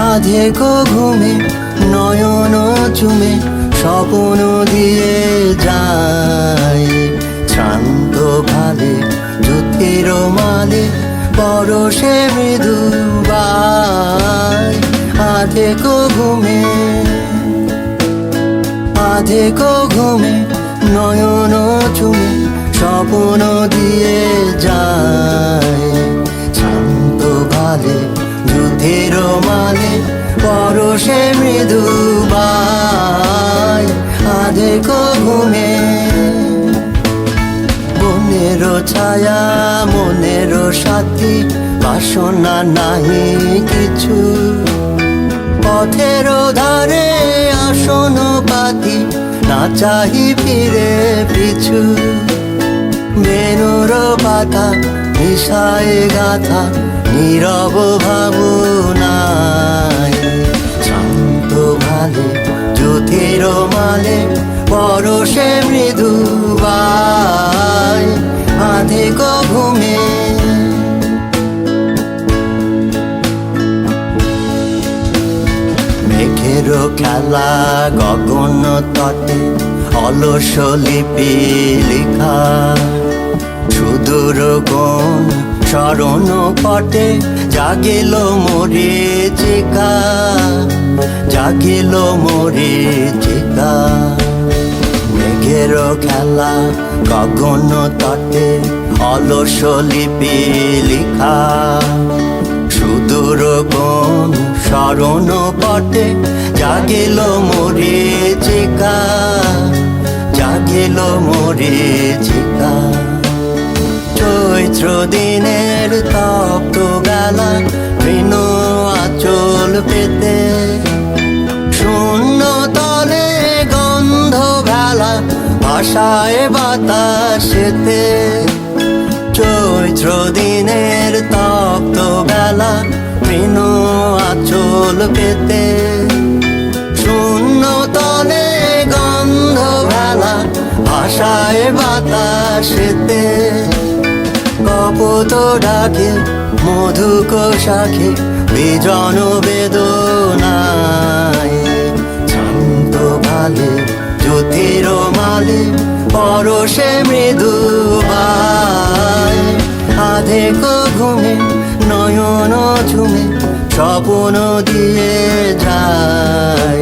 আধেকো ঘুমে, নয়ন চুমে, স্বপ্ন দিয়ে যায়। শান্ত ভালে জ্যোতির মালে পরশে মৃদু বাই আধেকো ঘুমে আধেকো ঘুমে, নয়ন চুমে, স্বপ্ন দিয়ে যায়। শান্ত ভালে মালে পরশে মৃদু বাই আধেকো ঘুমে মনের ছায়া মনের সাথী, বাসনা নাহি কিছু। পথের ধারে আসন পাতি না চাহি ফিরে পিছু। বেনুর পাতা মিশায় গাথা, নীরব ভাবনায় পরশে মৃদু বাই আধেক ঘুমে মেঘের খেলা গগন তটে, অলস লিপি লেখা। সুদূর কোন স্মরণ পটে, জাগিল মোরে চিকা, জাগিল মোরে চিকা। মেঘের খেলা গগন তটে অলস লিপি লেখা। সুদূর কোন স্মরণ পটে, জাগিল মোরে চিকা, জাগিল মোরে চিকা। চৈত্র দিনের ভাষায় বাতাসেতে, চৈত্র দিনের তপ্ত বেলা ঋণ আচল পেতে। শূন্য তলে গন্ধ ভেলা ভাষায় বাতাসেতে। কপত ডাকে মধুক শাখে বিজন বেদনায় পরশে মৃদু আধে ঘুমে নয়ন ঝুমে স্বপ্ন দিয়ে যায়।